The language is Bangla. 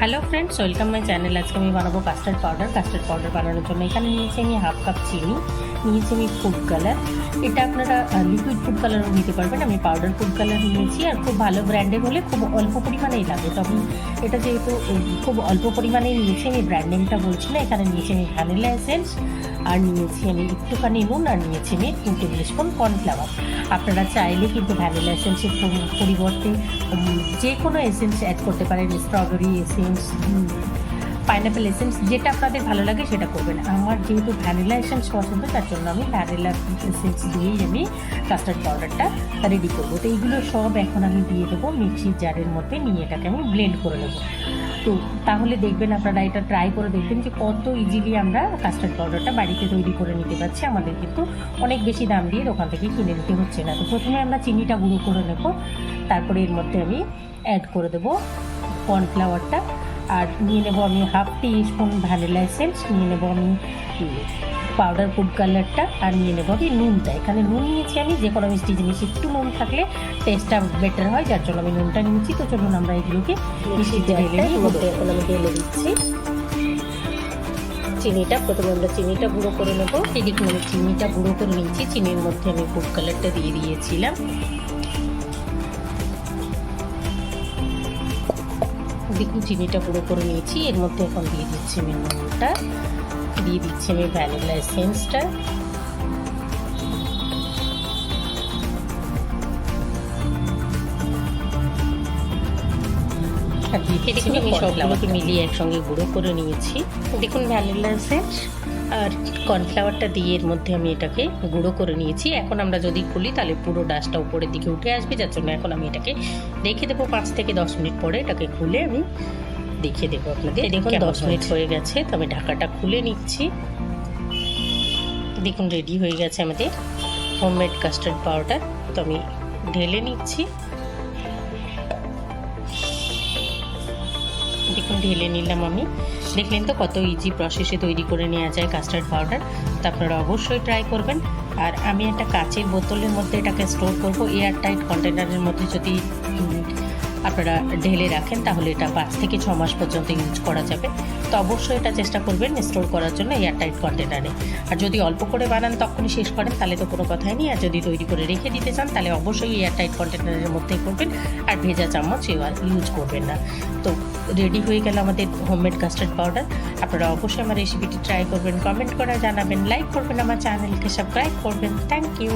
Hello friends welcome my channel আজকে আমি বানাবো কাস্টার্ড পাউডার কাস্টার্ড পাউডার বানানোর জন্য এখানে নিয়েছি আমি হাফ কাপ চিনি। নিয়েছি আমি ফুড কালার এটা আপনারা লিকুইড ফুড কালারও নিতে পারবেন। আমি পাউডার ফুড কালার নিয়েছি আর খুব ভালো ব্র্যান্ডের হলে খুব অল্প পরিমাণেই লাগে। তবে এটা যেহেতু খুব অল্প পরিমাণেই নিয়েছি, আমি ব্র্যান্ড নেমটা বলছি না, এখানে নিয়েছি আমি ভ্যানিলা এসেন্স আর নিয়েছি আমি একটুখানি নুন, আর নিয়েছি আমি টু টেবিল স্পুন কর্নফ্লাওয়ার আপনারা চাইলে কিন্তু ভ্যানিলা এসেন্সের পরিবর্তে যে কোনো এসেন্স অ্যাড করতে পারেন স্ট্রবেরি এসেন্স পাইনাপেল এসেন্স যেটা আপনাদের ভালো লাগে সেটা করবেন। আমার যেহেতু ভ্যানিলা এসেন্স পছন্দ, তার জন্য আমি ভ্যানিলা এসেন্স দিয়েই আমি কাস্টার্ড পাউডারটা রেডি করব। তো এইগুলো সব এখন আমি দিয়ে দেবো মিক্সির জারের মধ্যে নিয়ে এটাকে আমি ব্লেন্ড করে নেব। তো তাহলে দেখবেন আপনারা এটা ট্রাই করে দেখবেন যে কত ইজিলি আমরা কাস্টার্ড পাউডারটা বাড়িতে তৈরি করে নিতে পারছি। আমাদের কিন্তু অনেক বেশি দাম দিয়ে দোকান থেকে কিনে নিতে হচ্ছে না। তো প্রথমে আমরা চিনিটা গুঁড়ো করে নেব, তারপরে এর মধ্যে আমি অ্যাড করে দেবো কর্নফ্লাওয়ারটা আর নিয়ে নেব আমি half teaspoon vanilla essence নিয়ে নেব আমি পাউডার ফুড কালারটা আর নিয়ে নেব আমি নুনটা। এখানে নুন নিয়েছি আমি যে কোনো মিষ্টি জিনিস একটু নুন থাকলে টেস্টটা বেটার হয় যার জন্য আমি নুনটা নিয়েছি। তো চলুন আমরা এগুলোকে মিষ্টিতে এখন আমি ঢেলে দিচ্ছি। চিনিটা প্রথমে আমরা চিনিটা গুঁড়ো করে নেব। দেখুন আমি চিনিটা গুঁড়ো করে নিয়েছি চিনির মধ্যে আমি ফুড কালারটা দিয়ে দিয়েছিলাম। দেখুন চিনিটা পুরো করে নিয়েছি। এর মধ্যে এখন দিয়ে দিচ্ছি আমি নুনটা দিয়ে দিচ্ছি আমি ভ্যানিলা এসেন্সটা দিয়ে দিচ্ছি আমি সবগুলোকে মিলিয়ে একসঙ্গে গুঁড়ো করে নিয়েছি। দেখুন ভ্যানিলা এসেন্স আর কর্নফ্লাওয়ারটা দিয়ে এর মধ্যে আমি এটাকে গুঁড়ো করে নিয়েছি। এখন আমরা যদি খুলি তাহলে পুরো ডাস্টটা উপরের দিকে উঠে আসবে যার জন্য এখন আমি এটাকে রেখে দেবো। পাঁচ থেকে দশ মিনিট পরে এটাকে খুলে আমি দেখিয়ে দেবো আপনাদের। দেখুন দশ মিনিট হয়ে গেছে তো আমি ঢাকাটা খুলে নিচ্ছি। দেখুন রেডি হয়ে গেছে আমাদের। হোমমেড কাস্টার্ড পাউডার তো আমি ঢেলে নিচ্ছি। দেখুন ঢেলে নিলাম আমি। দেখলেন তো কত ইজি প্রসেসে তৈরি করে নেওয়া যায় কাস্টার্ড পাউডার তা আপনারা অবশ্যই ট্রাই করবেন। আর আমি একটা কাচের বোতলের মধ্যে এটাকে স্টোর করব। এয়ার টাইট কন্টেনারের মধ্যে যদি আপনারা ঢেলে রাখেন, তাহলে এটা পাঁচ থেকে ছ মাস পর্যন্ত ইউজ করা যাবে। তো অবশ্যই এটা চেষ্টা করবেন স্টোর করার জন্য এয়ার টাইট কন্টেনারে আর যদি অল্প করে বানান, তখনই শেষ করেন, তাহলে তো কোনো কথাই নেই। আর যদি তৈরি করে রেখে দিতে চান, তাহলে অবশ্যই এয়ার টাইট কন্টেনারের মধ্যেই করবেন। আর ভেজা চামচ ইউজ করবেন না। তো রেডি হয়ে গেল আমাদের হোমমেড কাস্টার্ড পাউডার আপনারা অবশ্যই আমার রেসিপিটি ট্রাই করবেন কমেন্ট করে জানাবেন লাইক করবেন আমার চ্যানেলকে সাবস্ক্রাইব করবেন। Thank you